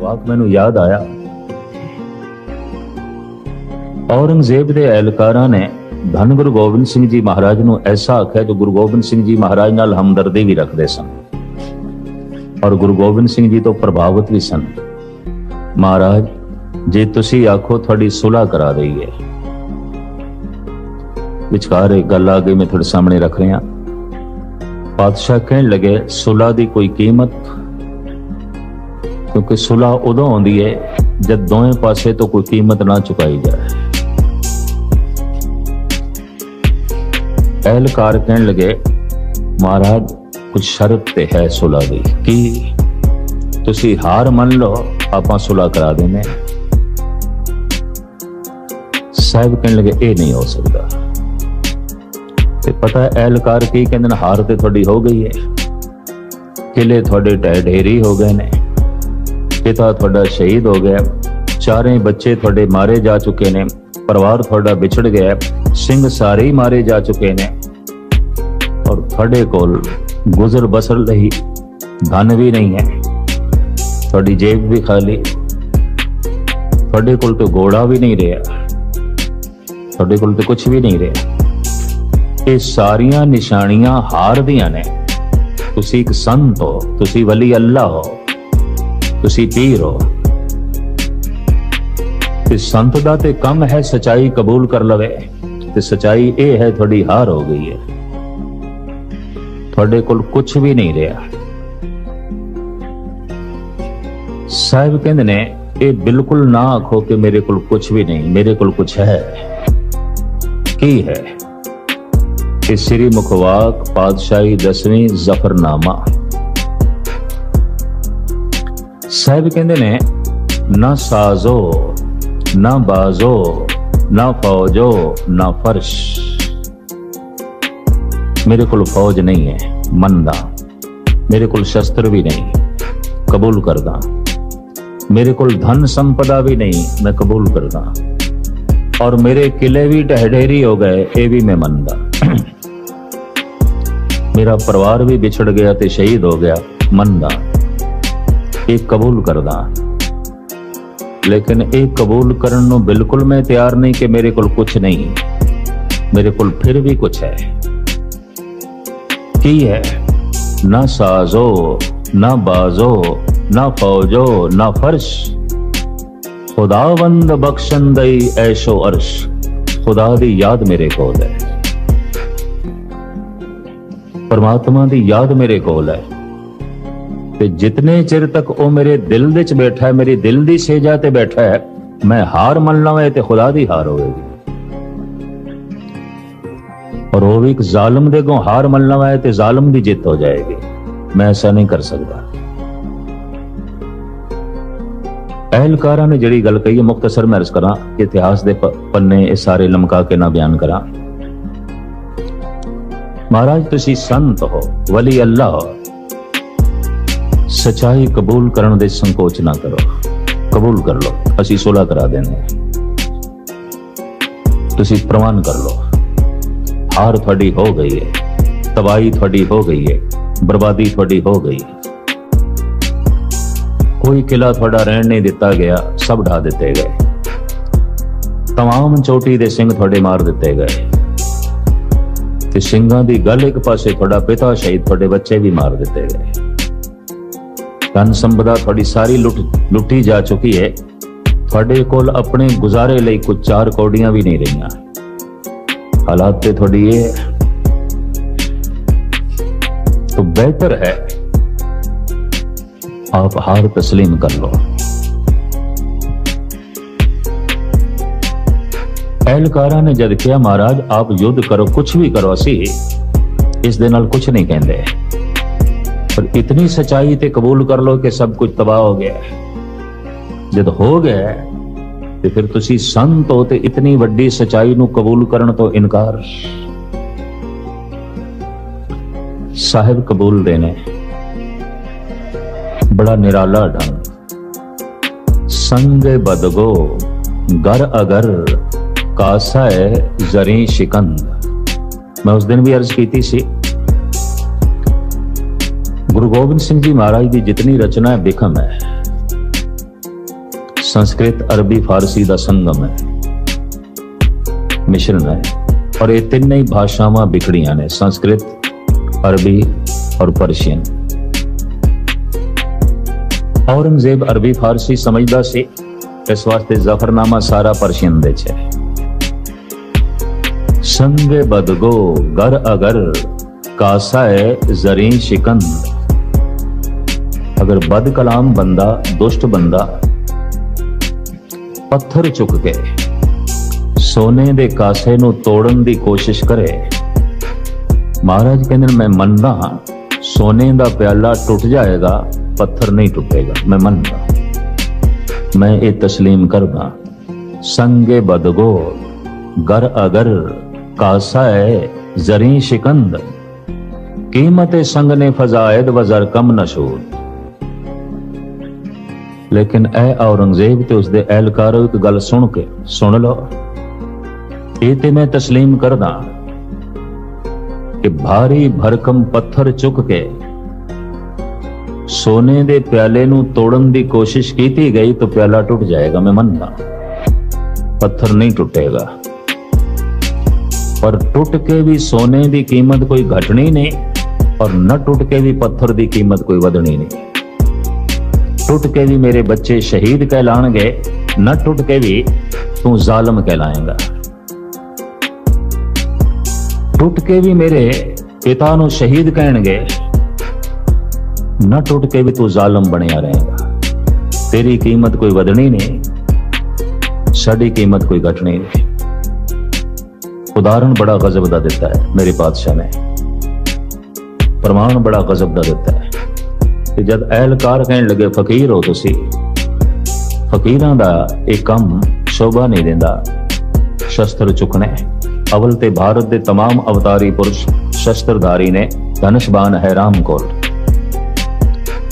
ਵਾਕ ਮੈਨੂੰ ਯਾਦ ਆਇਆ। ਔਰੰਗਜ਼ੇਬ ਦੇ ਐਲਕਾਰਾਂ ਨੇ ਧੰਨ ਗੁਰੂ ਗੋਬਿੰਦ ਸਿੰਘ ਜੀ ਮਹਾਰਾਜ ਨੂੰ ਐਸਾ ਆਖਿਆ ਜੋ ਗੁਰੂ ਗੋਬਿੰਦ ਸਿੰਘ ਜੀ ਮਹਾਰਾਜ ਨਾਲ ਹਮਦਰਦੀ ਵੀ ਰੱਖਦੇ ਸਨ। ਔਰ ਗੁਰੂ ਗੋਬਿੰਦ ਸਿੰਘ ਜੀ ਤੋਂ ਪ੍ਰਭਾਵਿਤ ਵੀ ਸਨ। ਮਹਾਰਾਜ, ਜੇ ਤੁਸੀਂ ਆਖੋ ਤੁਹਾਡੀ ਸੁਲਾ ਕਰਾ ਦਈਏ। ਵਿਚਕਾਰ ਇਹ ਗੱਲ ਆ ਗਈ ਮੈਂ ਤੁਹਾਡੇ ਸਾਹਮਣੇ ਰੱਖ ਰਿਹਾ। ਪਾਤਸ਼ਾਹ ਕਹਿਣ ਲੱਗੇ ਸੁਲਾ ਦੀ ਕੋਈ ਕੀਮਤ ਕਿਉਂਕਿ ਸੁਲਾ ਉਦੋਂ ਆਉਂਦੀ ਹੈ ਜਦ ਦੋਵੇਂ ਪਾਸੇ ਤੋਂ ਕੋਈ ਕੀਮਤ ਨਾ ਚੁਕਾਈ ਜਾਏ। ਐਲਕਾਰ ਕਹਿਣ ਲਗੇ, ਮਹਾਰਾਜ, ਕੁਝ ਸ਼ਰਤ ਤੇ ਹੈ ਸੁਲਾ ਦੀ। ਕੀ ਤੁਸੀਂ ਹਾਰ ਮੰਨ ਲਓ, ਆਪਾਂ ਸੁਲਾ ਕਰਾ ਦੇਨੇ ਸਾਹਿਬ ਕਹਿਣ ਲਗੇ, ਇਹ ਨਹੀਂ ਹੋ ਸਕਦਾ। ਤੇ ਪਤਾ ਹੈ ਐਲਕਾਰ ਕੀ ਕਹਿੰਦੇ ਨੇ, ਹਾਰ ਤੇ ਤੁਹਾਡੀ ਹੋ ਗਈ ਹੈ ਕਿਲੇ ਤੁਹਾਡੇ ਢਹਿ ਢੇਰੀ ਹੋ ਗਏ ਨੇ। ਪਿਤਾ ਤੁਹਾਡਾ ਸ਼ਹੀਦ ਹੋ ਗਿਆ। ਚਾਰੇ ਬੱਚੇ ਤੁਹਾਡੇ ਮਾਰੇ ਜਾ ਚੁੱਕੇ ਨੇ। ਪਰਿਵਾਰ ਤੁਹਾਡਾ ਵਿਛੜ ਗਿਆ। ਸਿੰਘ ਸਾਰੇ ਹੀ ਮਾਰੇ ਜਾ ਚੁੱਕੇ ਨੇ। ਔਰ ਤੁਹਾਡੇ ਕੋਲ ਗੁਜ਼ਰ ਬਸਰ ਲਈ ਧਨ ਵੀ ਨਹੀਂ ਹੈ। ਤੁਹਾਡੀ ਜੇਬ ਵੀ ਖਾਲੀ। ਤੁਹਾਡੇ ਕੋਲ ਤੇ ਘੋੜਾ ਵੀ ਨਹੀਂ ਰਿਹਾ। ਤੁਹਾਡੇ ਕੋਲ ਤੇ ਕੁਝ ਵੀ ਨਹੀਂ ਰਿਹਾ। ਇਹ ਸਾਰੀਆਂ ਨਿਸ਼ਾਨੀਆਂ ਹਾਰ ਦੀਆਂ ਨੇ। ਤੁਸੀਂ ਇੱਕ ਸੰਤ ਹੋ। ਤੁਸੀਂ ਵਲੀ ਅੱਲਾ ਹੋ। ਤੁਸੀਂ ਪੀਰ ਹੋ। ਤੇ ਸੰਤ ਦਾ ਤੇ ਕੰਮ ਹੈ ਸਚਾਈ ਕਬੂਲ ਕਰ ਲਵੇ, ਤੇ ਸਚਾਈ ਇਹ ਹੈ ਤੁਹਾਡੀ ਹਾਰ ਹੋ ਗਈ ਹੈ। ਤੁਹਾਡੇ ਕੋਲ ਕੁਝ ਵੀ ਨਹੀਂ ਰਿਹਾ। ਸਾਹਿਬ ਕਹਿੰਦੇ ਨੇ, ਇਹ ਬਿਲਕੁਲ ਨਾ ਆਖੋ ਕਿ ਮੇਰੇ ਕੋਲ ਕੁਝ ਵੀ ਨਹੀਂ, ਮੇਰੇ ਕੋਲ ਕੁਝ ਹੈ। ਕੀ ਹੈ? ਇਹ ਸ੍ਰੀ ਮੁਖਵਾਕ ਪਾਤਸ਼ਾਹੀ ਦਸਵੀਂ ਜ਼ਫਰਨਾਮਾ। ਸਾਹਿਬ ਕਹਿੰਦੇ ਨੇ ਨਾ ਸਾਜ਼ੋ ਨਾ ਬਾਜ਼ੋ ਨਾ ਫੌਜੋ ਨਾ ਫਰਸ਼ ਮੇਰੇ ਕੋਲ ਫੌਜ ਨਹੀਂ ਹੈ ਮੰਨਦਾ ਮੇਰੇ ਕੋਲ ਸ਼ਸਤਰ ਵੀ ਨਹੀਂ ਕਬੂਲ ਕਰਦਾ ਮੇਰੇ ਕੋਲ ਧਨ ਸੰਪਦਾ ਵੀ ਨਹੀਂ ਮੈਂ ਕਬੂਲ ਕਰਦਾ ਔਰ ਮੇਰੇ ਕਿਲੇ ਵੀ ਢਹਿ ਹੋ ਗਏ ਇਹ ਵੀ ਮੈਂ ਮੰਨਦਾ ਮੇਰਾ ਪਰਿਵਾਰ ਵੀ ਵਿਛੜ ਗਿਆ ਤੇ ਸ਼ਹੀਦ ਹੋ ਗਿਆ ਮੰਨਦਾ ਇਹ ਕਬੂਲ ਕਰਦਾ। ਲੇਕਿਨ ਇਹ ਕਬੂਲ ਕਰਨ ਨੂੰ ਬਿਲਕੁਲ ਮੈਂ ਤਿਆਰ ਨਹੀਂ ਕਿ ਮੇਰੇ ਕੋਲ ਕੁਝ ਨਹੀਂ। ਮੇਰੇ ਕੋਲ ਫਿਰ ਵੀ ਕੁਝ ਹੈ। ਕੀ ਹੈ? ਨਾ ਸਾਜ਼ੋ, ਨਾ ਬਾਜ਼ੋ, ਨਾ ਫੌਜੋ, ਨਾ ਫਰਸ਼। ਖੁਦਾਵੰਦ ਬਖਸ਼ੰਦਈ ਐਸ਼ੋ ਅਰਸ਼। ਖੁਦਾ ਦੀ ਯਾਦ ਮੇਰੇ ਕੋਲ ਹੈ। ਪਰਮਾਤਮਾ ਦੀ ਯਾਦ ਮੇਰੇ ਕੋਲ ਹੈ। ਤੇ ਜਿਤਨੇ ਚਿਰ ਤੱਕ ਉਹ ਮੇਰੇ ਦਿਲ ਦੇ ਵਿੱਚ ਬੈਠਾ ਹੈ, ਮੇਰੀ ਦਿਲ ਦੀ ਸੇਜਾ ਤੇ ਬੈਠਾ ਹੈ, ਮੈਂ ਹਾਰ ਮੰਨ ਲਵਾਂ ਤੇ ਖੁਦਾ ਦੀ ਹਾਰ ਹੋਵੇਗੀ। ਔਰ ਉਹ ਵੀ ਇੱਕ ਜ਼ਾਲਮ ਦੇ ਕੋਲ ਹਾਰ ਮੰਨ ਲਵਾਂ ਤੇ ਜ਼ਾਲਮ ਦੀ ਜਿੱਤ ਹੋ ਜਾਏਗੀ। ਮੈਂ ਐਸਾ ਨਹੀਂ ਕਰ ਸਕਦਾ। ਅਹਿਲਕਾਰਾਂ ਨੇ ਜਿਹੜੀ ਗੱਲ ਕਹੀ ਹੈ ਮੁਖਤਸਰ ਮੈਂ ਅਰਜ਼ ਕਰਾਂ ਇਤਿਹਾਸ ਦੇ ਪੰਨੇ ਇਹ ਸਾਰੇ ਲਮਕਾ ਕੇ ਨਾ ਬਿਆਨ ਕਰਾਂ। ਮਹਾਰਾਜ, ਤੁਸੀਂ ਸੰਤ ਹੋ, ਵਲੀ ਅੱਲਾਹ ਹੋ। ਸਚਾਈ ਕਬੂਲ ਕਰਨ ਦੇ ਸੰਕੋਚ ਨਾ ਕਰੋ ਕਬੂਲ ਕਰ ਲਓ ਅਸੀਂ ਸੁਲਾ ਕਰਾ ਦੇਣੇ ਤੁਸੀਂ ਪ੍ਰਮਾਣ ਕਰ ਲਓ ਹਾਰ ਤੁਹਾਡੀ ਹੋ ਗਈ ਹੈ ਤਬਾਈ ਤੁਹਾਡੀ ਹੋ ਗਈ ਹੈ ਬਰਬਾਦੀ ਤੁਹਾਡੀ ਹੋ ਗਈ ਹੈ ਕੋਈ ਕਿਲਾ ਤੁਹਾਡਾ ਰਹਿਣ ਨਹੀਂ ਦਿੱਤਾ ਗਿਆ ਸਭ ਢਾ ਦਿੱਤੇ ਗਏ तमाम ਚੋਟੀ ਦੇ ਸਿੰਘ ਤੁਹਾਡੇ ਮਾਰ ਦਿੱਤੇ ਗਏ ਤੇ ਸਿੰਘਾਂ ਦੀ ਗੱਲ ਇੱਕ ਪਾਸੇ ਤੁਹਾਡਾ ਪਿਤਾ ਸ਼ਹੀਦ ਤੁਹਾਡੇ ਬੱਚੇ ਵੀ ਮਾਰ ਦਿੱਤੇ ਗਏ ਧਨ ਸੰਪਦਾ ਤੁਹਾਡੀ ਸਾਰੀ ਲੁੱਟ ਲੁੱਟੀ ਜਾ ਚੁੱਕੀ ਹੈ ਤੁਹਾਡੇ ਕੋਲ ਆਪਣੇ ਗੁਜ਼ਾਰੇ ਲਈ ਕੁਝ ਚਾਰ ਕੌਡੀਆਂ ਵੀ ਨਹੀਂ ਰਹੀਆਂ ਹਾਲਾਤ ਤੇ ਤੁਹਾਡੀ ਇਹ ਹੈ तो बेहतर है आप हार तस्लीम कर लो ਅਹਿਲਕਾਰਾਂ ਨੇ ਜਦ ਕਿਹਾ ਮਹਾਰਾਜ ਆਪ ਯੁੱਧ ਕਰੋ ਕੁਝ ਵੀ ਕਰੋ ਅਸੀਂ ਇਸ ਦੇ ਨਾਲ ਕੁਝ ਨਹੀਂ ਕਹਿੰਦੇ ਪਰ ਇਤਨੀ ਸਚਾਈ ਤੇ ਕਬੂਲ ਕਰ ਲੋ ਕਿ ਸਭ ਕੁਝ ਤਬਾਹ ਹੋ ਗਿਆ ਜਦ ਹੋ ਗਿਆ ਤੇ ਫਿਰ ਤੁਸੀਂ ਸੰਤ ਹੋ ਤੇ ਇਤਨੀ ਵੱਡੀ ਸਚਾਈ ਨੂੰ ਕਬੂਲ ਕਰਨ ਤੋਂ ਇਨਕਾਰ ਸਾਹਿਬ ਕਬੂਲ ਦੇਨੇ ਬੜਾ ਨਿਰਾਲਾ ਢੰਗ ਸੰਗ ਬਦਗੋ ਗਰ ਅਗਰ ਕਾਸਾ ਹੈ ਜ਼ਰੀ ਸ਼ਿਕੰਦ ਮੈਂ ਉਸ ਦਿਨ ਵੀ ਅਰਜ਼ ਕੀਤੀ ਸੀ ਗੁਰੂ ਗੋਬਿੰਦ ਸਿੰਘ ਜੀ ਮਹਾਰਾਜ ਦੀ ਜਿਤਨੀ ਰਚਨਾ ਹੈ, ਬਿਖਮ ਹੈ। ਸੰਸਕ੍ਰਿਤ, ਅਰਬੀ, ਫਾਰਸੀ ਦਾ ਸੰਗਮ ਹੈ। ਮਿਸ਼ਰਣ ਹੈ। ਔਰ ਇਹ ਤਿੰਨੇ ਹੀ ਭਾਸ਼ਾਵਾਂ ਵਿਖੜੀਆਂ ਨੇ, ਸੰਸਕ੍ਰਿਤ, ਅਰਬੀ ਔਰ ਪਰਸ਼ੀਅਨ। ਔਰੰਗਜ਼ੇਬ ਅਰਬੀ ਫਾਰਸੀ ਸਮਝਦਾ ਸੀ, ਇਸ ਵਾਸਤੇ ਜ਼ਫਰਨਾਮਾ ਸਾਰਾ ਪਰਸ਼ੀਅਨ ਦੇ ਚ ਹੈ। ਸੰਗੇ ਬਦਗੋ ਗਰ ਅਗਰ ਕਾਸਾਏ ਜ਼ਰੀ ਸ਼ਿਕੰਦ। ਅਗਰ ਬਦ ਕਲਾਮ ਬੰਦਾ ਦੁਸ਼ਟ ਬੰਦਾ ਪੱਥਰ ਚੁੱਕ ਕੇ ਸੋਨੇ ਦੇ ਕਾਸੇ ਨੂੰ ਤੋੜਨ ਦੀ ਕੋਸ਼ਿਸ਼ ਕਰੇ ਮਹਾਰਾਜ ਕਹਿੰਦੇ ਮੈਂ ਮੰਨਦਾ ਹਾਂ, ਸੋਨੇ ਦਾ ਪਿਆਲਾ ਟੁੱਟ ਜਾਏਗਾ ਪੱਥਰ ਨਹੀਂ ਟੁੱਟੇਗਾ। ਮੈਂ ਮੰਨਦਾ ਮੈਂ ਇਹ ਤਸਲੀਮ ਕਰਦਾ ਸੰਗੇ ਬਦਗੋ ਗਰ ਅਗਰ ਕਾਸਾ ਹੈ ਜ਼ਰੀ ਸ਼ਿਕੰਦ ਕੀਮਤ ਸੰਗ ਨੇ ਫਜ਼ਾਇਦ ਵਜ਼ਰ ਕਮ ਨਸ਼ੂਦ ਲੇਕਿਨ ਇਹ ਔਰੰਗਜ਼ੇਬ ਤੇ ਉਸਦੇ ਅਹਿਲਕਾਰੋ ਇੱਕ ਗੱਲ ਸੁਣ ਕੇ, ਸੁਣ ਲਓ। ਇਹ ਤੇ ਮੈਂ ਤਸਲੀਮ ਕਰਦਾ ਕਿ ਭਾਰੀ ਭਰਕਮ ਪੱਥਰ ਚੁੱਕ ਕੇ ਸੋਨੇ ਦੇ ਪਿਆਲੇ ਨੂੰ ਤੋੜਨ ਦੀ ਕੋਸ਼ਿਸ਼ ਕੀਤੀ ਗਈ ਤਾਂ ਪਿਆਲਾ ਟੁੱਟ ਜਾਏਗਾ, ਮੈਂ ਮੰਨਦਾ। ਪੱਥਰ ਨਹੀਂ ਟੁੱਟੇਗਾ। ਪਰ ਟੁੱਟ ਕੇ ਵੀ ਸੋਨੇ ਦੀ ਕੀਮਤ ਕੋਈ ਘਟਣੀ ਨਹੀਂ, ਔਰ ਨਾ ਟੁੱਟ ਕੇ ਵੀ ਪੱਥਰ ਦੀ ਕੀਮਤ ਕੋਈ ਵਧਣੀ ਨਹੀਂ। ਟੁੱਟ ਕੇ ਵੀ ਮੇਰੇ ਬੱਚੇ ਸ਼ਹੀਦ ਕਹਿਲਾਣਗੇ, ਨਾ ਟੁੱਟ ਕੇ ਵੀ ਤੂੰ ਜ਼ਾਲਮ ਕਹਿਲਾਏਗਾ। ਟੁੱਟ ਕੇ ਵੀ ਮੇਰੇ ਪਿਤਾ ਨੂੰ ਸ਼ਹੀਦ ਕਹਿਣਗੇ, ਨਾ ਟੁੱਟ ਕੇ ਵੀ ਤੂੰ ਜ਼ਾਲਮ ਬਣਿਆ ਰਹੇਗਾ। ਤੇਰੀ ਕੀਮਤ ਕੋਈ ਵਧਣੀ ਨਹੀਂ, ਸਾਡੀ ਕੀਮਤ ਕੋਈ ਘਟਣੀ ਨਹੀਂ। ਉਦਾਹਰਣ ਬੜਾ ਗਜ਼ਬ ਦਾ ਦਿੱਤਾ ਹੈ ਮੇਰੇ ਪਾਤਸ਼ਾਹ ਨੇ। ਪ੍ਰਮਾਣ ਬੜਾ ਗਜ਼ਬ ਦਾ ਦਿੱਤਾ ਹੈ। ਕਿ ਜਦ ਅਹਿਲਕਾਰ ਕਹਿਣ ਲੱਗੇ ਫਕੀਰ ਹੋ ਤੁਸੀਂ ਫਕੀਰਾਂ ਦਾ ਇਹ ਕੰਮ ਸ਼ੋਭਾ ਨਹੀਂ ਦਿੰਦਾ ਸ਼ਸਤਰ ਚੁੱਕਣੇ ਅਵਲ ਤੇ ਭਾਰਤ ਦੇ तमाम ਅਵਤਾਰੀ ਪੁਰਸ਼ ਸ਼ਸਤਰਧਾਰੀ ਨੇ ਧਨਸ਼ਬਾਨ ਹੈ ਰਾਮ ਕੋਲ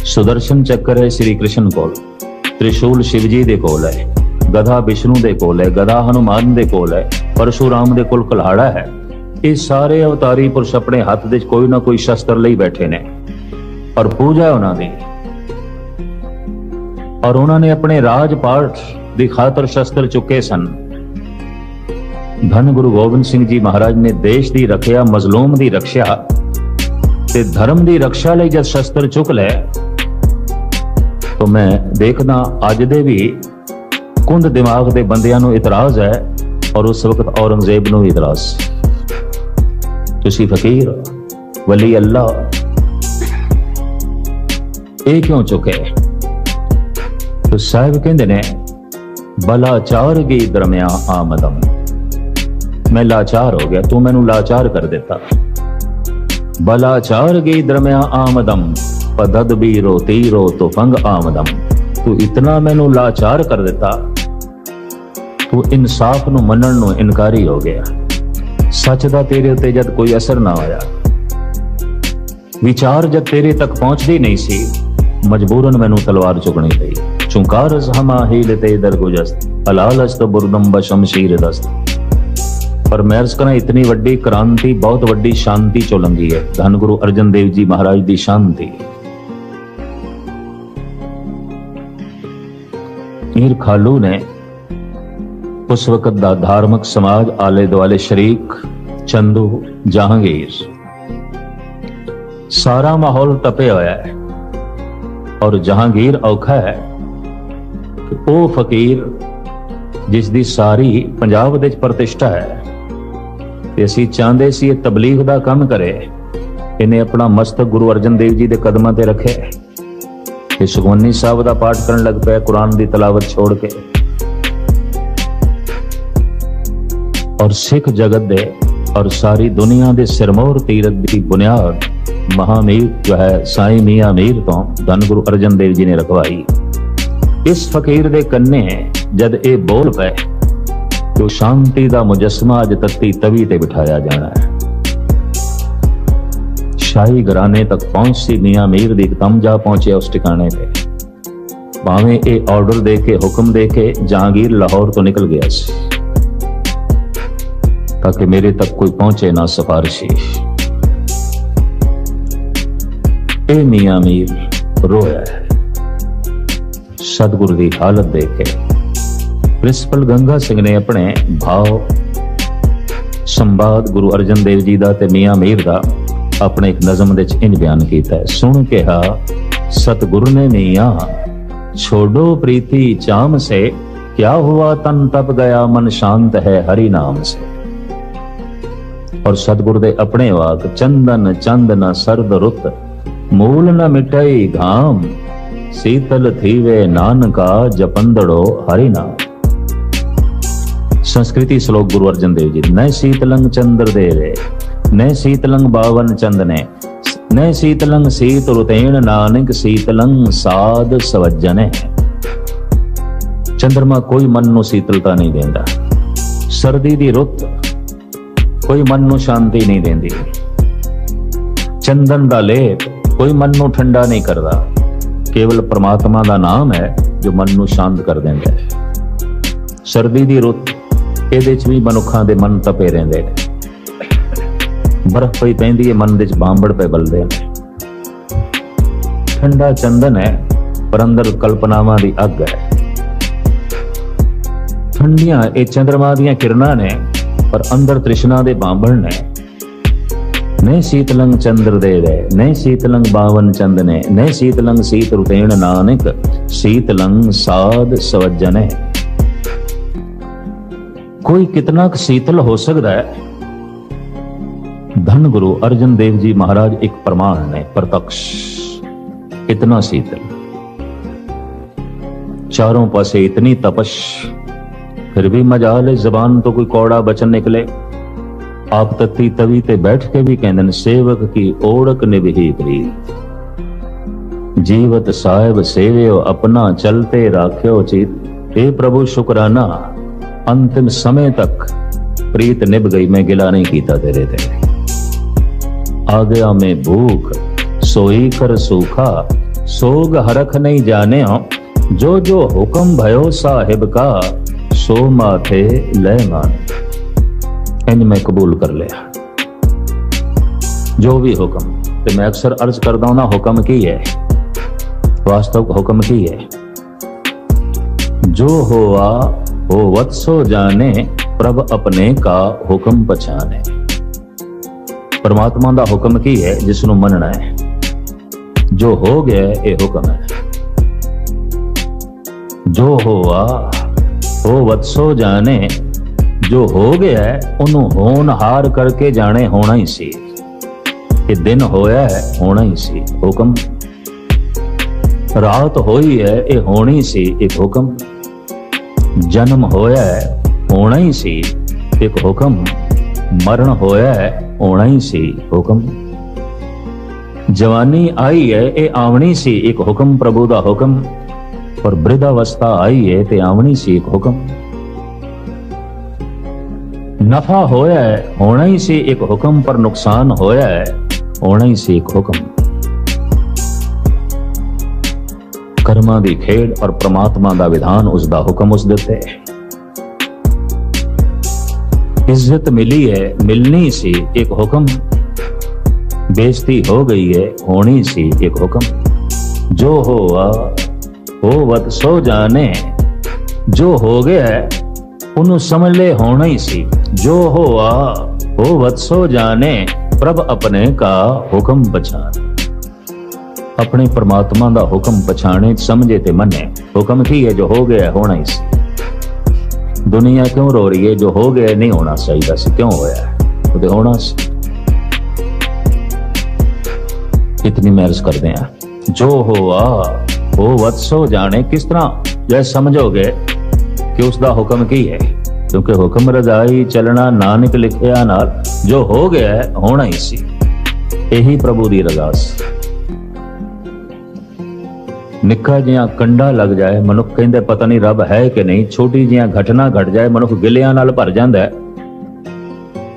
ਸੁਦਰਸ਼ਨ ਚੱਕਰ ਹੈ ਸ੍ਰੀ ਕ੍ਰਿਸ਼ਨ ਕੋਲ ਤ੍ਰਿਸ਼ੂਲ ਸ਼ਿਵਜੀ ਦੇ ਕੋਲ ਹੈ ਗਧਾ ਵਿਸ਼ਨੂੰ ਦੇ ਕੋਲ ਹੈ ਗਧਾ ਹਨੂਮਾਨ ਦੇ ਕੋਲ ਹੈ ਪਰਸ਼ੂਰਾਮ ਦੇ ਕੋਲ ਕੁਲਹਾੜਾ ਹੈ ਇਹ ਸਾਰੇ ਅਵਤਾਰੀ ਪੁਰਸ਼ ਆਪਣੇ ਹੱਥ ਦੇ ਵਿੱਚ ਕੋਈ ਨਾ ਕੋਈ ਸ਼ਸਤਰ ਲਈ ਬੈਠੇ ਨੇ ਔਰ ਪੂਜਾ ਉਹਨਾਂ ਦੀ। ਔਰ ਉਹਨਾਂ ਨੇ ਆਪਣੇ ਰਾਜ ਪਾਠ ਦੀ ਖਾਤਰ ਸ਼ਸਤਰ ਚੁੱਕੇ ਸਨ। ਧੰਨ ਗੁਰੂ ਗੋਬਿੰਦ ਸਿੰਘ ਜੀ ਮਹਾਰਾਜ ਨੇ ਦੇਸ਼ ਦੀ ਰੱਖਿਆ, ਮਜ਼ਲੂਮ ਦੀ ਰੱਖਿਆ ਤੇ ਧਰਮ ਦੀ ਰੱਖਿਆ ਲਈ ਜਦ ਸ਼ਸਤਰ ਚੁੱਕ ਲੈ ਤਾਂ ਮੈਂ ਦੇਖਦਾ ਅੱਜ ਦੇ ਵੀ ਕੁੰਦ ਦਿਮਾਗ ਦੇ ਬੰਦਿਆਂ ਨੂੰ ਇਤਰਾਜ਼ ਹੈ ਔਰ ਉਸ ਵਕਤ ਔਰੰਗਜ਼ੇਬ ਨੂੰ ਵੀ ਇਤਰਾਜ਼। ਤੁਸੀਂ ਫਕੀਰ, ਵਲੀ ਅੱਲਾ ਇਹ ਕਿਉਂ ਚੁੱਕੇ। ਤੋ ਸਾਹਿਬ ਕਹਿੰਦੇ ਨੇ, ਬਲਾਚਾਰ ਕੀ ਦਰਮਿਆ ਆਮਦਮ। ਮੈਂ ਲਾਚਾਰ ਹੋ ਗਿਆ, ਤੂੰ ਮੈਨੂੰ ਲਾਚਾਰ ਕਰ ਦਿੱਤਾ। ਬਲਾਚਾਰ ਕੀ ਦਰਮਿਆ ਆਮਦਮ, ਪਦਦ ਵੀ ਰੋਤੀ ਰੋ ਤੋ ਫੰਗ ਆਮਦਮ। ਤੂੰ ਇਤਨਾ ਮੈਨੂੰ ਲਾਚਾਰ ਕਰ ਦਿੱਤਾ, ਤੂੰ ਇਨਸਾਫ ਨੂੰ ਮੰਨਣ ਨੂੰ ਇਨਕਾਰੀ ਹੋ ਗਿਆ। ਸੱਚ ਦਾ ਤੇਰੇ ਉੱਤੇ ਜਦ ਕੋਈ ਅਸਰ ਨਾ ਹੋਇਆ। ਵਿਚਾਰ ਜਦ ਤੇਰੇ ਤੱਕ ਪਹੁੰਚਦੀ ਨਹੀਂ ਸੀ ਮਜਬੂਰਨ ਮੈਨੂੰ ਤਲਵਾਰ ਚੁਕਣੀ ਪਈ। ਚੁੰਕਾਰ ਜ਼ਹਮਾ ਹੀਲ ਤੇ ਦਰਗੁਜਸਤ ਹਲਾਲਸਤ ਬੁਰਦਮ ਬਸ਼ਮਸ਼ੀਰ ਦਸਤ। ਪਰ ਮੈਰਸ ਕਰਾਂ, ਇਤਨੀ ਵੱਡੀ ਕ੍ਰਾਂਤੀ, ਬਹੁਤ ਵੱਡੀ ਸ਼ਾਂਤੀ ਚੋਂ ਲੰਗੀ ਹੈ। ਧੰਨ ਗੁਰੂ ਅਰਜਨ ਦੇਵ ਜੀ ਮਹਾਰਾਜ ਦੀ ਸ਼ਾਂਤੀ। ਮੀਰ ਖਾਲੂ ਨੇ ਉਸ ਵਕਤ ਦਾ ਧਾਰਮਿਕ ਸਮਾਜ ਆਲੇ ਦੁਆਲੇ ਸ਼ਰੀਕ, ਚੰਦੂ, ਜਹਾਂਗੀਰ। ਸਾਰਾ ਮਾਹੌਲ ਟਪਿਆ ਹੋਇਆ ਹੈ। ਔਰ ਜਹਾਂਗੀਰ ਔਖਾ ਹੈ ਉਹ ਫਕੀਰ ਜਿਸ ਦੀ ਸਾਰੀ ਪੰਜਾਬ ਦੇ ਵਿੱਚ ਪ੍ਰਤਿਸ਼ਠਾ ਹੈ ਤੇ ਅਸੀਂ ਚਾਹੁੰਦੇ ਸੀ ਇਹ ਤਬਲੀਗ ਦਾ ਕੰਮ ਕਰੇ, ਇਹਨੇ ਆਪਣਾ ਮਸਤਕ ਗੁਰੂ ਅਰਜਨ ਦੇਵ ਜੀ ਦੇ ਕਦਮਾਂ ਤੇ ਰੱਖਿਆ ਤੇ ਸੁਖਮਨੀ ਸਾਹਿਬ ਦਾ ਪਾਠ ਕਰਨ ਲੱਗ ਪਿਆ ਕੁਰਾਨ ਦੀ ਤਲਾਵਤ ਛੋੜ ਕੇ। ਔਰ ਸਿੱਖ ਜਗਤ ਦੇ ਔਰ ਸਾਰੀ ਦੁਨੀਆ ਦੇ ਸਿਰਮੌਰ ਤੀਰਥ ਦੀ ਬੁਨਿਆਦ ਮਹਾਮੀਰ ਜੋ ਹੈ, ਸਾਈ ਮੀਆਂ ਮੀਰ ਤੋਂ ਧੰਨ ਗੁਰੂ ਅਰਜਨ ਦੇਵ ਜੀ ਨੇ ਰਖਵਾਈ। ਇਸ ਫਕੀਰ ਦੇ ਕੰਨੇ ਜਦ ਇਹ ਬੋਲ ਪਏ, ਜੋ ਸ਼ਾਂਤੀ ਦਾ ਮੁਜਸਮਾ ਅੱਜ ਤੱਤੀ ਤਵੀ ਤੇ ਬਿਠਾਇਆ ਜਾਣਾ ਹੈ। ਸ਼ਾਹੀ ਘਰਾਣੇ ਤੱਕ ਪਹੁੰਚ ਸੀ ਮੀਆਂ ਮੀਰ ਦੀ ਇੱਕਦਮ ਜਾ ਪਹੁੰਚਿਆ ਉਸ ਟਿਕਾਣੇ ਤੇ। ਭਾਵੇਂ ਇਹ ਆਰਡਰ ਦੇ ਕੇ, ਹੁਕਮ ਦੇ ਕੇ ਜਹਾਂਗੀਰ ਲਾਹੌਰ ਤੋਂ ਨਿਕਲ ਗਿਆ ਸੀ, ਤਾਂ ਕਿ ਮੇਰੇ ਤੱਕ ਕੋਈ ਪਹੁੰਚੇ ਨਾ ਸਿਫਾਰਿਸ਼ੀ। ਇਹ ਮੀਆਂ ਮੀਰ ਰੋਇਆ ਹੈ। ਸਤਿਗੁਰ ਦੀ ਹਾਲਤ ਦੇਖ ਕੇ ਪ੍ਰਿੰਸੀਪਲ ਗੰਗਾ ਸਿੰਘ ਨੇ ਆਪਣੇ ਭਾਵ ਸੰਵਾਦ ਗੁਰੂ ਅਰਜਨ ਦੇਵ ਜੀ ਦਾ ਤੇ ਮੀਆਂ ਮੀਰ ਦਾ ਆਪਣੇ ਇੱਕ ਨਜ਼ਮ ਦੇ ਵਿੱਚ ਇੰਜ ਬਿਆਨ ਕੀਤਾ ਹੈ ਸੁਣ ਕਿਹਾ ਸਤਿਗੁਰੂ ਨੇ ਮੀਆਂ ਛੋੜੋ ਪ੍ਰੀਤੀ ਚਾਮ ਸੇ, ਕਿਆ ਹੁਆ ਤਨ ਤਪ ਗਿਆ ਮਨ ਸ਼ਾਂਤ ਹੈ ਹਰੀ ਨਾਮ ਸੇ ਔਰ ਸਤਿਗੁਰ ਦੇ ਆਪਣੇ ਵਾਕ, ਚੰਦਨ ਚੰਦ ਸਰਦ ਰੁੱਤ ਮੂਲ ਨ ਮਿਟਈ ਘਾਮ, ਸੀਤਲ ਥੀਵੇ ਨਾਨਕਾ ਜਪੰਦੜੋ ਹਰੀ ਨਾਮ। ਸੰਸਕ੍ਰਿਤੀ ਸ਼ਲੋਕ ਗੁਰੂ ਅਰਜਨ ਦੇਵ ਜੀ ਨੈ ਸੀਤਲੰਗ ਚੰਦਰ ਦੇਵੇ ਨੈ ਸੀਤਲੰਗ ਬਾਵਨ ਚੰਦਨੇ ਨੈ ਸੀਤਲੰਗ ਸੀਤ ਰੁਤੇਣ ਨਾਨਕ ਸੀਤਲੰਗ ਸਾਧ ਸਵਜਨੇ। ਚੰਦਰਮਾ ਕੋਈ ਮਨ ਨੂੰ ਸੀਤਲਤਾ ਨਹੀਂ ਦਿੰਦਾ, ਸਰਦੀ ਦੀ ਰੁੱਤ ਕੋਈ ਮਨ ਨੂੰ ਸ਼ਾਂਤੀ ਨਹੀਂ ਦਿੰਦੀ। ਚੰਦਨ ਦਾ ਲੇਪ ਕੋਈ ਮਨ ਨੂੰ ਠੰਡਾ ਨਹੀਂ ਕਰਦਾ। ਕੇਵਲ ਪ੍ਰਮਾਤਮਾ ਦਾ ਨਾਮ ਹੈ, ਜੋ ਮਨ ਨੂੰ ਸ਼ਾਂਤ ਕਰ ਦਿੰਦਾ ਹੈ। ਸਰਦੀ ਦੀ ਰੁੱਤ ਇਹਦੇ ਚ ਵੀ ਮਨੁੱਖਾਂ ਦੇ ਮਨ ਤਪੇ ਰਹਿੰਦੇ ਨੇ। ਬਰਫ਼ ਪਈ ਪੈਂਦੀ ਹੈ, ਮਨ ਦੇ ਚ ਬਾਂਬੜ ਪੈ ਬਲਦੇ ਨੇ। ਠੰਡਾ ਚੰਦਨ ਹੈ, ਪਰ ਅੰਦਰ ਕਲਪਨਾਵਾਂ ਦੀ ਅੱਗ ਹੈ। ਠੰਡੀਆਂ ਇਹ ਚੰਦਰਮਾ ਦੀਆਂ ਕਿਰਨਾਂ ਨੇ, ਪਰ ਅੰਦਰ ਤ੍ਰਿਸ਼ਨਾ ਦੇ ਬਾਂਬੜ ਨੇ। ਨੇ ਸੀਤਲੰਗ ਚੰਦਰ ਦੇ ਵੇ ਨੇ ਸੀਤਲੰਗ ਬਾਵਨ ਚੰਦ ਨੇ ਨੇ ਸੀਤਲੰਗ ਸੀਤ ਰੁਤੇਣ ਨਾਨਕ, ਸੀਤਲੰਗ ਸਾਧ ਸਵਜਨੇ। ਕੋਈ ਕਿਤਨਾ ਕੁ ਸੀਤਲ ਹੋ ਸਕਦਾ ਹੈ? ਧੰਨ ਗੁਰੂ ਅਰਜਨ ਦੇਵ ਜੀ ਮਹਾਰਾਜ ਇੱਕ ਪ੍ਰਮਾਣ ਨੇ, ਪ੍ਰਤੱਕਸ਼। ਇਤਨਾ ਸੀਤਲ? ਚਾरों ਪਾਸੇ ਇਤਨੀ ਤਪਸ਼। ਫਿਰ ਵੀ ਮਜਾਲ ਹੈ ਜ਼ਬਾਨ ਤੋਂ ਕੋਈ ਕੌੜਾ ਬਚਨ ਨਿਕਲੇ। ਆਪ ਤਤੀ ਤਵੀ ਤੇ ਬੈਠ ਕੇ ਵੀ ਕਹਿੰਦੇ ਨੇ ਸੇਵਕ ਕੀ ਓੜਕ ਨਿਭੀ ਪ੍ਰੀਤ ਜੀਵਤ ਸਾਹਿਬ ਸੇਵਿਓ ਆਪਣਾ ਚਲਤੇ ਰਾਖਿਓ ਚਿਤ ਇਹ ਪ੍ਰਭੂ ਸ਼ੁਕਰਾਨਾ ਅੰਤਿਮ ਸਮੇਂ ਤੱਕ ਪ੍ਰੀਤ ਨਿਭ ਗਈ ਮੈਂ ਗਿਲਾ ਨਹੀਂ ਕੀਤਾ ਤੇਰੇ ਤੇ ਆ ਗਿਆ ਮੈਂ ਭੂਖ सोई कर सूखा सोग हरख नहीं जाने जो जो हुक्म भयो साहिब का सो माथे ले मान ਇੰਜ ਮੈਂ ਕਬੂਲ ਕਰ ਲਿਆ। ਜੋ ਵੀ ਹੁਕਮ, ਤੇ ਮੈਂ ਅਕਸਰ ਅਰਜ਼ ਕਰਦਾ ਹਾਂ ਹੁਕਮ ਕੀ ਹੈ? ਵਾਸਤਵ ਹੁਕਮ ਕੀ ਹੈ? ਜੋ ਹੋਆ ਹੋਵਤ ਸੋ ਜਾਣੇ, ਪ੍ਰਭ ਆਪਣੇ ਕਾ ਹੁਕਮ ਪਛਾਣੇ। ਪਰਮਾਤਮਾ ਦਾ ਹੁਕਮ ਕੀ ਹੈ? ਜਿਸ ਨੂੰ ਮੰਨਣਾ ਹੈ। ਜੋ ਹੋ ਗਿਆ, ਇਹ ਹੁਕਮ ਹੈ। ਜੋ ਹੋਆ ਹੋਵਤ ਸੋ ਜਾਣੇ ਜੋ ਹੋ ਗਿਆ ਉਹਨੂੰ ਹੋਣਹਾਰ ਕਰਕੇ ਜਾਣੇ ਹੋਣਾ ਹੀ ਸੀ। ਇਹ ਦਿਨ ਹੋਇਆ ਹੈ, ਹੋਣਾ ਹੀ ਸੀ ਹੁਕਮ। ਰਾਤ ਹੋਈ ਹੈ, ਇਹ ਹੋਣੀ ਸੀ ਇੱਕ ਹੁਕਮ। ਜਨਮ ਹੋਇਆ ਹੈ, ਹੋਣਾ ਹੀ ਸੀ ਇੱਕ ਹੁਕਮ। ਮਰਨ ਹੋਇਆ ਹੈ, ਹੋਣਾ ਹੀ ਸੀ ਹੁਕਮ। ਜਵਾਨੀ ਆਈ ਹੈ, ਇਹ ਆਵਣੀ ਸੀ ਇੱਕ ਹੁਕਮ, ਪ੍ਰਭੂ ਦਾ ਹੁਕਮ। ਔਰ ਬ੍ਰਿਧ ਅਵਸਥਾ ਆਈ ਹੈ, ਤੇ ਆਵਣੀ ਸੀ ਇੱਕ ਹੁਕਮ। ਨਫਾ ਹੋਇਆ ਹੈ, ਹੋਣਾ ਹੀ ਸੀ ਇੱਕ ਹੁਕਮ, ਪਰ ਨੁਕਸਾਨ ਹੋਇਆ ਹੈ, ਹੋਣਾ ਹੀ ਸੀ ਇੱਕ ਹੁਕਮ। ਕਰਮਾਂ ਦੀ ਖੇਡ ਔਰ ਪ੍ਰਮਾਤਮਾ ਦਾ ਵਿਧਾਨ ਉਸ ਦਾ ਹੁਕਮ ਉਸ ਦਿੱਤੇ। ਇੱਜ਼ਤ ਮਿਲੀ ਹੈ, ਮਿਲਣੀ ਸੀ ਇੱਕ ਹੁਕਮ। ਬੇਇੱਜ਼ਤੀ ਹੋ ਗਈ ਹੈ, ਹੋਣੀ ਸੀ ਇੱਕ ਹੁਕਮ। ਜੋ ਹੋਆ, ਹੋਵਤ ਸੋ ਜਾਣੇ। ਜੋ ਹੋ ਗਿਆ, ਉਹਨੂੰ ਸਮਝ ਲੈ ਹੋਣਾ ਹੀ ਸੀ। ਜੋ ਹੋਆ ਹੋ ਵਤ ਸੋ ਜਾਣੇ, ਪ੍ਰਭ ਆਪਣੇ ਕਾ ਹੁਕਮ ਪਛਾਨ ਆਪਣੇ ਪ੍ਰਮਾਤਮਾ ਦਾ ਹੁਕਮ ਪਛਾਣੇ, ਸਮਝੇ ਤੇ ਮੰਨੇ। ਹੁਕਮ ਕੀ ਹੈ ਜੋ ਹੋ ਗਿਆ ਹੋਣਾ ਹੀ ਸੀ। ਦੁਨੀਆ ਕਿਉਂ ਰੋ ਰਹੀ ਹੈ ਜੋ ਹੋ ਗਿਆ ਨਹੀਂ ਹੋਣਾ ਚਾਹੀਦਾ ਸੀ? ਕਿਉਂ ਹੋਇਆ ਉਹਦੇ ਹੋਣਾ ਸੀ। ਇਤਨੀ ਮਹਿਰਸ ਕਰਦੇ ਆ ਜੋ ਹੋਆ ਉਹ ਵਤਸੋ ਜਾਣੇ, ਕਿਸ ਤਰ੍ਹਾਂ? ਜੇ ਸਮਝੋਗੇ ਕਿ ਉਸ ਦਾ ਹੁਕਮ ਕੀ ਹੈ? ਕਿਉਂਕਿ ਹੁਕਮ ਰਜ਼ਾਈ ਚੱਲਣਾ ਨਾਨਕ ਲਿਖਿਆ ਨਾਲ ਜੋ ਹੋ ਗਿਆ ਹੋਣਾ ਹੀ ਸੀ। ਇਹੀ ਪ੍ਰਭੂ ਦੀ ਰਜ਼ਾ ਸੀ। ਨਿੱਕਾ ਜਿਹਾ ਕੰਡਾ ਲੱਗ ਜਾਏ, ਮਨੁੱਖ ਕਹਿੰਦੇ ਪਤਾ ਨਹੀਂ ਰੱਬ ਹੈ ਕਿ ਨਹੀਂ, ਛੋਟੀ ਜਿਹਾ ਘਟਨਾ ਘਟ ਜਾਏ, ਮਨੁੱਖ ਗਿਲਿਆਂ ਨਾਲ ਭਰ ਜਾਂਦਾ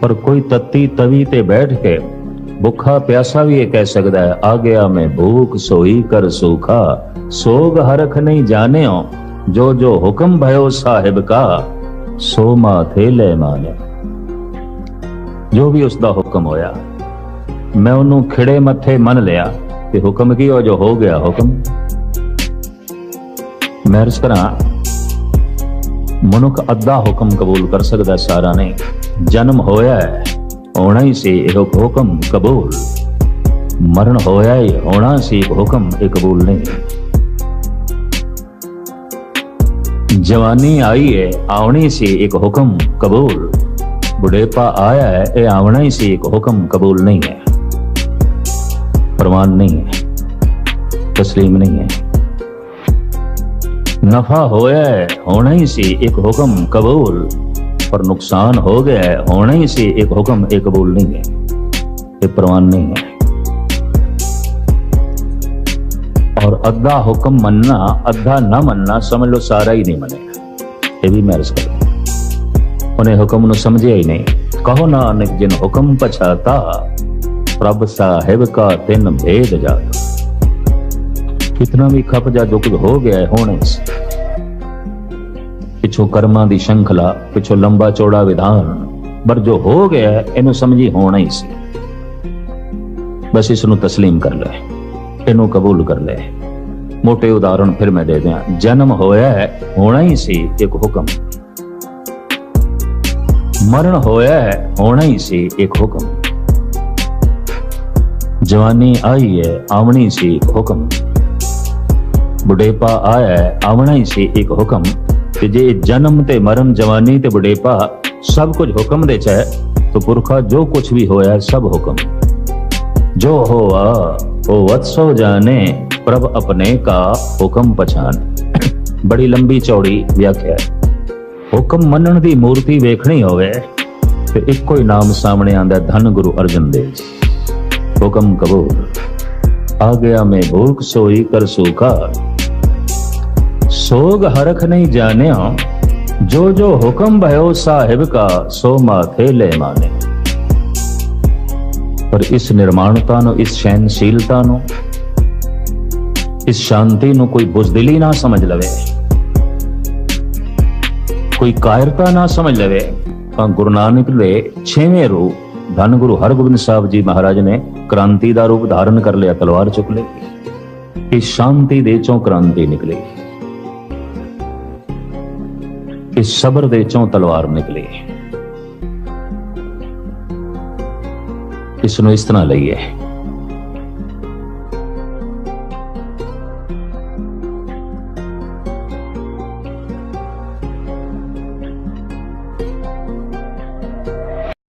ਪਰ ਕੋਈ ਤੱਤੀ ਤਵੀ ਤੇ ਬੈਠ ਕੇ ਭੁੱਖਾ ਪਿਆਸਾ ਵੀ ਇਹ ਕਹਿ ਸਕਦਾ ਹੈ, ਆ ਗਿਆ ਮੈਂ ਭੂਖ, ਸੋਈ ਕਰ ਸੂਖਾ, ਸੋਗ ਹਰਖ ਨਹੀਂ ਜਾਣਿਓ ਜੋ ਜੋ ਹੁਕਮ ਭਇਓ ਸਾਹਿਬ ਕਾ। ਸੋ ਮਾਥੇ ਲੈ ਮਾਨੇ ਜੋ ਵੀ ਉਸ ਦਾ ਹੁਕਮ ਹੋਇਆ, ਮੈਂ ਉਹਨੂੰ ਖਿੜੇ ਮੱਥੇ ਮੰਨ ਲਿਆ ਤੇ ਹੁਕਮ ਕੀ ਹੋ ਜੋ ਹੋ ਗਿਆ ਹੁਕਮ। ਮੈਂ ਇਸ ਕਰਾਂ ਮਨੁੱਖ ਅੱਧਾ ਹੁਕਮ ਕਬੂਲ ਕਰ ਸਕਦਾ ਸਾਰਾ ਨਹੀਂ। ਜਨਮ ਹੋਇਆ ਹੈ, ਹੋਣਾ ਹੀ ਸੀ ਇਹ ਹੁਕਮ ਕਬੂਲ। ਮਰਨ ਹੋਇਆ ਹੀ ਹੋਣਾ ਸੀ ਹੁਕਮ, ਇਹ ਕਬੂਲ ਨਹੀਂ। ਜਵਾਨੀ ਆਈ ਹੈ ਆਉਣੀ ਸੀ ਇੱਕ ਹੁਕਮ ਕਬੂਲ ਬੁਢੇਪਾ ਆਇਆ ਹੈ ਇਹ ਆਉਣਾ ਹੀ ਸੀ ਇੱਕ ਹੁਕਮ ਕਬੂਲ ਨਹੀਂ ਹੈ ਪ੍ਰਮਾਣ ਨਹੀਂ ਹੈ ਤਸਲੀਮ ਨਹੀਂ ਹੈ ਨਫਾ ਹੋਇਆ ਹੈ ਹੋਣਾ ਹੀ ਸੀ ਇੱਕ ਹੁਕਮ ਕਬੂਲ ਪਰ ਨੁਕਸਾਨ ਹੋ ਗਿਆ ਹੈ ਹੋਣਾ ਹੀ ਸੀ ਇੱਕ ਹੁਕਮ ਇਹ ਕਬੂਲ ਨਹੀਂ ਹੈ ਇਹ और अद्धा हुक्म मनना अद्धा न मनना समझ लो सारा ही नहीं मनेगा ये भी मैं अर्ज कर उन्हें हुक्म नु समझे ही नहीं कहो नानक जिन हुक्म पछाता प्रभ साहिब का तिन भेद जाता कितना भी खप जा जो कुछ हो गया है होने से ਪਿਛੋ ਕਰਮਾਂ ਦੀ ਸ਼ੰਖਲਾ ਪਿਛੋ ਲੰਬਾ ਚੌੜਾ ਵਿਧਾਨ ਪਰ ਜੋ ਹੋ ਗਿਆ ਹੈ, ਇਹਨੂੰ ਸਮਝੀ ਹੋਣਾ ਹੀ ਸੀ ਬਸ ਇਸ ਨੂੰ ਤਸਲੀਮ ਕਰ ਲੈ ਇਹਨੂੰ ਕਬੂਲ ਕਰ ਲੈ। ਮੋਟੇ ਉਦਾਹਰਣ ਫਿਰ ਮੈਂ ਦੇ ਦਿਆਂ। ਜਨਮ ਹੋਇਆ ਹੈ, ਹੋਣਾ ਹੀ ਸੀ ਇੱਕ ਹੁਕਮ। ਮਰਨ ਹੋਇਆ ਹੈ, ਹੋਣਾ ਹੀ ਸੀ ਇੱਕ ਹੁਕਮ। ਜਵਾਨੀ ਆਈ ਹੈ, ਆਵਣੀ ਸੀ ਇੱਕ ਹੁਕਮ। ਬੁਢੇਪਾ ਆਇਆ ਹੈ, ਆਵਣਾ ਹੀ ਸੀ ਇੱਕ ਹੁਕਮ। ਤੇ ਜੇ ਜਨਮ ਤੇ ਮਰਨ, ਜਵਾਨੀ ਤੇ ਬੁਢੇਪਾ ਸਭ ਕੁਝ ਹੁਕਮ ਦੇ ਚ ਹੈ, ਤੋ ਪੁਰਖਾ ਜੋ ਕੁਝ ਵੀ ਹੋਇਆ ਸਭ ਹੁਕਮ। ਜੋ ਹੋਆ वो वत्सो जाने प्रभ अपने का ਹੁਕਮ ਪਛਾਨ ਬੜੀ ਲੰਬੀ ਚੌੜੀ ਵਿਆਖਿਆ ਹੈ ਹੁਕਮ ਮੰਨਣ ਦੀ ਮੂਰਤੀ ਵੇਖਣੀ ਹੋਵੇ ਤੇ ਇੱਕੋ ਹੀ ਨਾਮ ਸਾਹਮਣੇ ਆਂਦਾ ਧੰਨ ਗੁਰੂ ਅਰਜਨ ਦੇਵ ਜੀ ਹੁਕਮ ਕਬੂਲ ਆ ਗਿਆ ਮੈਂ ਭੂਖ ਸੋਈ ਕਰ ਸੂਖਾ ਸੋਗ ਹਰਖ ਨਹੀਂ ਜਾਣਿਆ ਜੋ ਜੋ ਹੁਕਮ ਭਇਓ ਸਾਹਿਬ ਕਾ ਸੋ ਮਾਥੇ ਲੈ ਮਾਨੇ ਪਰ ਇਸ ਨਿਰਮਾਣਤਾ ਨੂੰ, ਇਸ ਸਹਿਨਸ਼ੀਲਤਾ ਨੂੰ, ਇਸ ਸ਼ਾਂਤੀ ਨੂੰ ਕੋਈ ਬੁਜ਼ਦਿਲੀ ਨਾ ਸਮਝ ਲਵੇ। ਕੋਈ ਕਾਇਰਤਾ ਨਾ ਸਮਝ ਲਵੇ। ਤਾਂ ਗੁਰੂ ਨਾਨਕ ਦੇ 6ਵੇਂ ਰੂਪ ਧੰਨ ਗੁਰੂ ਹਰਗੋਬਿੰਦ ਸਾਹਿਬ ਜੀ ਮਹਾਰਾਜ ਨੇ ਕ੍ਰਾਂਤੀ ਦਾ ਰੂਪ ਧਾਰਨ ਕਰ ਲਿਆ, ਤਲਵਾਰ ਚੁੱਕ ਲਈ। ਇਸ ਸ਼ਾਂਤੀ ਦੇ ਚੋਂ ਕ੍ਰਾਂਤੀ ਨਿਕਲੀ। ਇਸ ਸਬਰ ਦੇ ਚੋਂ ਤਲਵਾਰ ਨਿਕਲੀ। ਇਸ ਨੂੰ ਇਸ ਤਰ੍ਹਾਂ ਲਈਏ